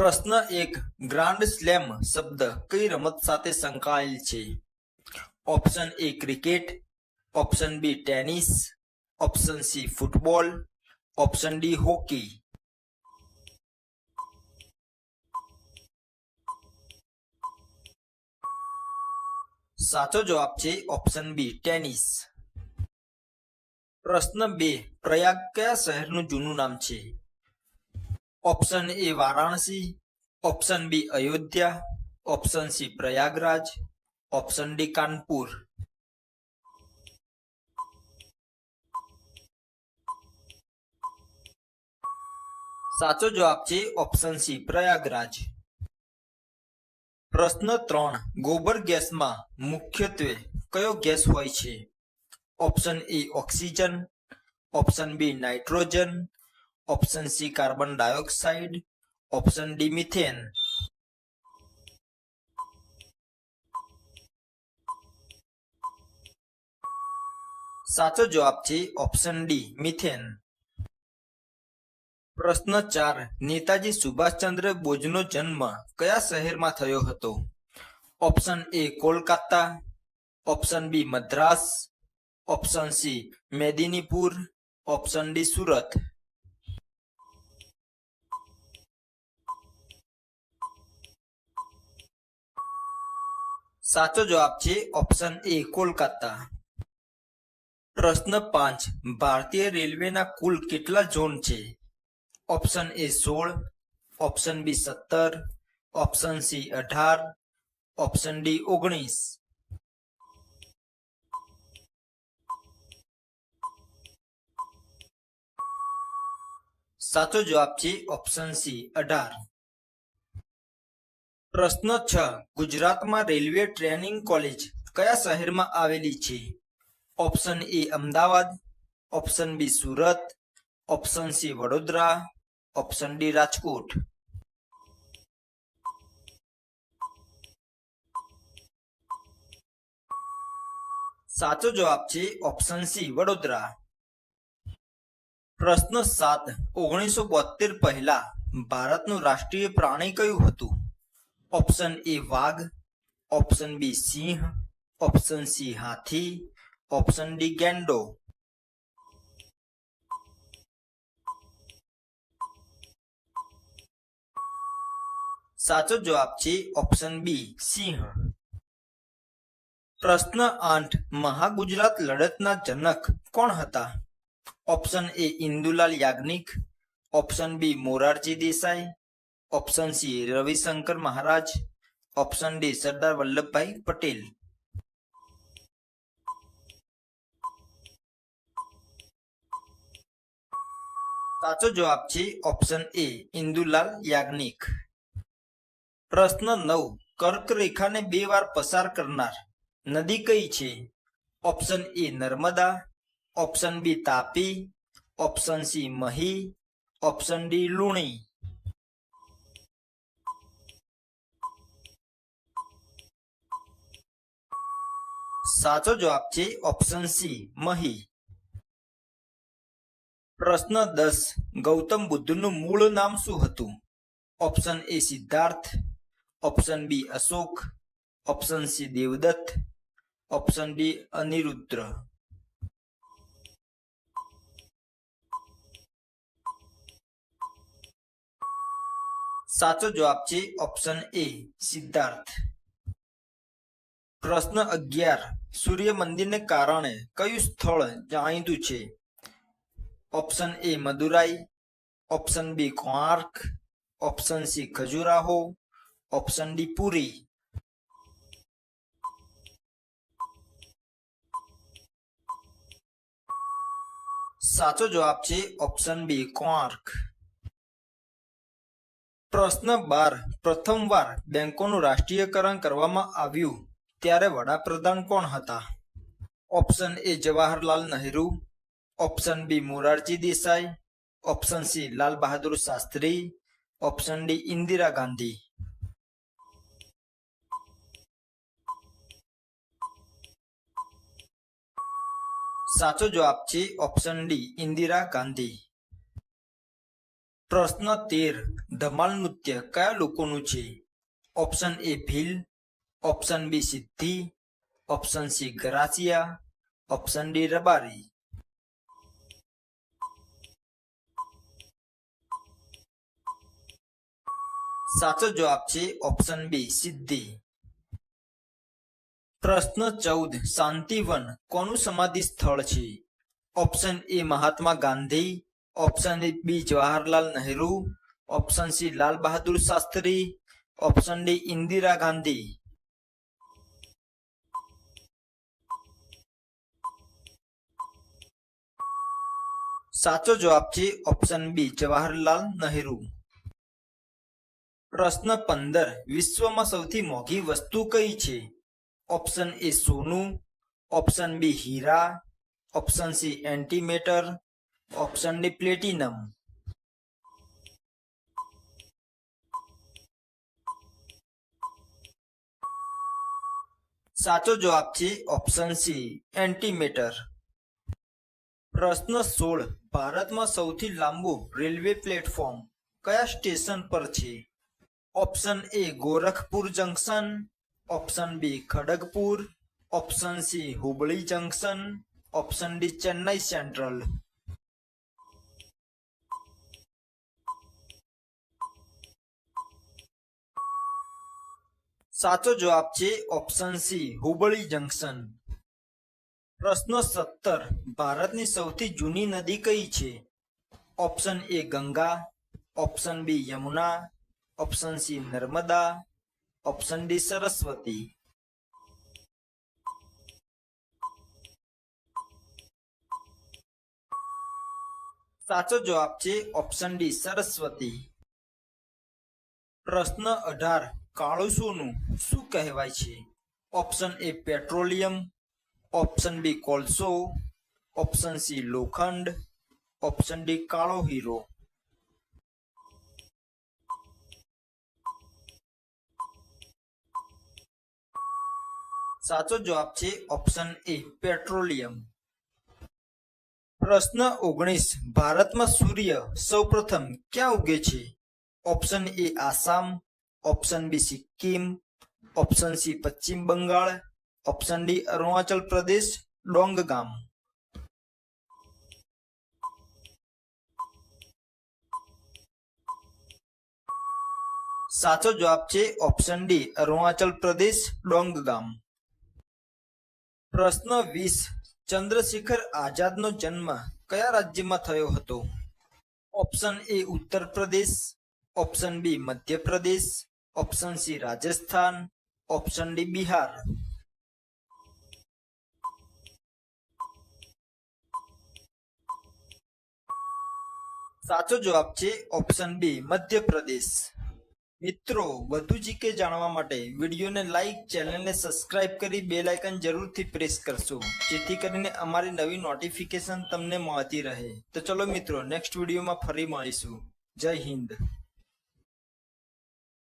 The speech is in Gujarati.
પ્રશ્ન એક ગ્રાન્ડ સ્લેમ શબ્દ કઈ રમત સાથે સંકળાયેલ છે? Option A cricket option B tennis option C football option D hockey સાચો જવાબ છે ઓપ્શન બી ટેનિસ પ્રશ્ન બે, પ્રયાગ કયા શહેરનું જૂનું નામ છે? Option A Varanasi option B Ayodhya option C Prayagraj option D Kanpur સાચો જવાબ છે ઓપ્શન સી પ્રયાગરાજ પ્રશ્ન ત્રણ, ગોબર ગેસમાં મુખ્યત્વે કયો ગેસ હોય છે? Option A oxygen option B nitrogen option C carbon dioxide option D methane સાચો જવાબ છે ઓપ્શન ડી મિથેન પ્રશ્ન ચાર નેતાજી સુભાષચંદ્ર બોઝનો જન્મ કયા શહેરમાં થયો હતો option A Kolkata option B Madras option C Medinipur option D Surat સાચો જવાબ છે ઓપ્શન એ કોલકાતા. પ્રશ્ન પાંચ, ભારતીય રેલવેના કુલ કેટલા ઝોન છે? ઓપ્શન એ સોળ ઓપ્શન બી સત્તર ઓપ્શન સી અઢાર ઓપ્શન ડી ઓગણીસ. સાચો જવાબ છે ઓપ્શન સી અઢાર. પ્રશ્ન છ. ગુજરાતમાં રેલવે ટ્રેનિંગ કોલેજ કયા શહેરમાં આવેલી છે? Option A Ahmedabad, option B Surat, option C Vadodara, option D Rajkot. સાચો જવાબ છે ઓપ્શન સી વડોદરા. પ્રશ્ન સાત. ઓગણીસો બોતેર પહેલા ભારતનું રાષ્ટ્રીય પ્રાણી કયું હતું? ઓપ્શન એ વાઘ ઓપ્શન બી સિંહ ઓપ્શન સી હાથી ઓપ્શન ડી ગેંડો સાચો જવાબ છે ઓપ્શન બી સિંહ પ્રશ્ન આઠ, મહાગુજરાત લડતના જનક કોણ હતા? Option A Indulal Yagnik. Option B Morarji Desai. Option C Ravishankar Maharaj option D Sardar Vallabhbhai Patel સાચો જવાબ છે ઓપ્શન એ ઇન્દુલાલ યાજ્ઞિક પ્રશ્ન નવ, કર્ક રેખાને બે વાર પસાર કરનાર નદી કઈ છે? Option A Narmada. Option B Tapi. Option C Mahi. Option D Luni. સાચો જવાબ છે ઓપ્શન સી મહી. પ્રશ્ન દસ, ગૌતમ બુદ્ધનું મૂળ નામ શું હતું? Option A Siddhartha. Option B Ashok. Option C Devdatt. Option D Aniruddh. સાચો જવાબ છે ઓપ્શન એ સિદ્ધાર્થ. પ્રશ્ન અગિયાર. સૂર્ય મંદિરને કારણે કયું સ્થળ જાણીતું છે? Option A Madurai, option B Konark option C Khajuraho, option D Puri. સાચો જવાબ છે ઓપ્શન બી કોણાર્ક પ્રશ્ન બાર. પ્રથમવાર બેંકોનું રાષ્ટ્રીયકરણ કરવામાં આવ્યું. ત્યારે વડાપ્રધાન કોણ હતા? Option A Jawaharlal Nehru option B Morarji Desai. Option C Lal Bahadur Shastri. Option D Indira Gandhi. સાચો જવાબ છે ઓપ્શન ડી ઇન્દિરા ગાંધી. પ્રશ્ન તેર, ધમાલ નૃત્ય કયા લોકોનું છે? Option A Bhil. Option B Siddi option C Garasia option D Rabari સાચો જવાબ છે ઓપ્શન બી સિદ્ધિ પ્રશ્ન ચૌદ, શાંતિવન. કોનું સમાધિ સ્થળ છે? Option A Mahatma Gandhi. Option B Jawaharlal Nehru. Option C Lal Bahadur Shastri. Option D Indira Gandhi. સાચો જવાબ છે ઓપ્શન બી જવાહરલાલ નહેરુ. પ્રશ્ન પંદર, વિશ્વમાં સૌથી મોંઘી વસ્તુ કઈ છે? ઓપ્શન એ સોનું. ઓપ્શન બી હીરા. Option C antimatter option D platinum સાચો જવાબ છે ઓપ્શન સી એન્ટીમેટર પ્રશ્ન સોળ ભારતમાં સૌથી લાંબુ રેલવે પ્લેટફોર્મ કયા સ્ટેશન પર છે? Option A Gorakhpur junction, option B Kharagpur, option C Hubli junction, option D Chennai central. સાચો જવાબ છે ઓપ્શન સી હુબળી જંકશન. પ્રશ્ન સત્તર. ભારતની સૌથી જૂની નદી કઈ છે? Option A Ganga, option B Yamuna, option C Narmada, option D Saraswati. સાચો જવાબ છે ઓપ્શન ડી સરસ્વતી. પ્રશ્ન અઢાર. કાળું સોનું શું કહેવાય છે? Option A petroleum option B કોલસો ઓપ્શન સી લોખંડ ઓપ્શન ડી કાળો હીરો સાચો જવાબ છે ઓપ્શન એ પેટ્રોલિયમ પ્રશ્ન ઓગણીસ, ભારતમાં સૂર્ય સૌપ્રથમ ક્યાં ઉગે છે? Option A Assam option B Sikkim option C Paschim Bangal option D Arunachal Pradesh Dzong સાચો જવાબ છે ઓપ્શન ડી અરુણાચલ પ્રદેશ ડોંગગામ પ્રશ્ન વીસ, ચંદ્રશેખર આઝાદનો જન્મ કયા રાજ્યમાં થયો હતો? Option A Uttar Pradesh. Option B Madhya Pradesh option C Rajasthan. Option D Bihar. સાચો જવાબ છે ઓપ્શન બી મધ્યપ્રદેશ. મિત્રો, વધુ જીકે જાણવા માટે વિડીયોને લાઇક ચેનલને સબસ્ક્રાઇબ કરી બે આઇકન જરૂરથી પ્રેસ કરશો, જેથી કરીને અમારી નવી નોટિફિકેશન તમને મળતી રહે. તો ચલો મિત્રો નેક્સ્ટ વિડીયોમાં ફરી મળીશું. જય હિન્દ.